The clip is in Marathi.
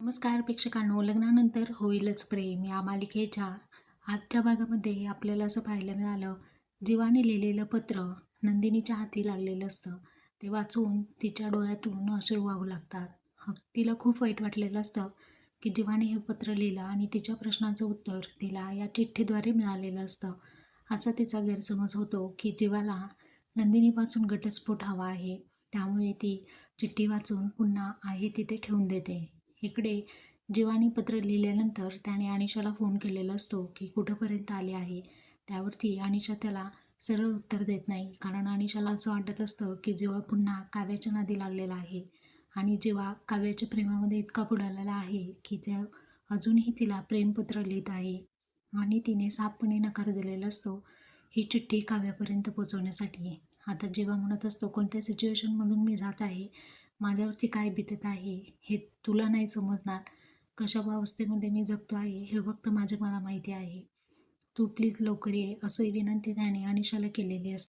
नमस्कार प्रेक्षकांनो. लग्नानंतर होईलच प्रेम. या मालिकेच्या आजच्या भागामध्ये आपल्याला असं पाहायला मिळालं जीवाने लिहिलेलं पत्र नंदिनीच्या हाती लागलेलं असतं. ते वाचून तिच्या डोळ्यातून अश्रू वाहू लागतात. तिला खूप वाईट वाटलेलं असतं की जीवाने हे पत्र लिहिलं आणि तिच्या प्रश्नाचं उत्तर तिला या चिठ्ठीद्वारे मिळालेलं असतं. असा तिचा गैरसमज होतो की जीवाला नंदिनीपासून घटस्फोट हवा आहे. त्यामुळे ती चिठ्ठी वाचून पुन्हा आहे तिथे ठेवून देते. इकडे जीवानी पत्र लिहिल्यानंतर त्याने अनिशाला फोन केलेला असतो की कुठंपर्यंत आले आहे? त्यावरती अनिशा त्याला सरळ उत्तर देत नाही. कारण अनिशाला असं वाटत असतं की जीवा पुन्हा काव्याच्या नादी लागलेला आहे आणि जेव्हा काव्याच्या प्रेमामध्ये इतका बुडालेला आहे की त्या अजूनही तिला प्रेमपत्र लिहित आहे आणि तिने साफपणे नकार दिलेला असतो ही चिठ्ठी काव्यापर्यंत पोचवण्यासाठी. आता जेव्हा म्हणत असतो कोणत्या सिच्युएशनमधून मी जात आहे? माझ्यावरती काय बितत आहे हे तुला नाही समजणार. कशा अवस्थेमध्ये मी जगतो आहे हे फक्त माझ्या मला माहिती आहे. तू प्लीज लवकर ये असं विनंती त्याने अनिशाला केलेली असते.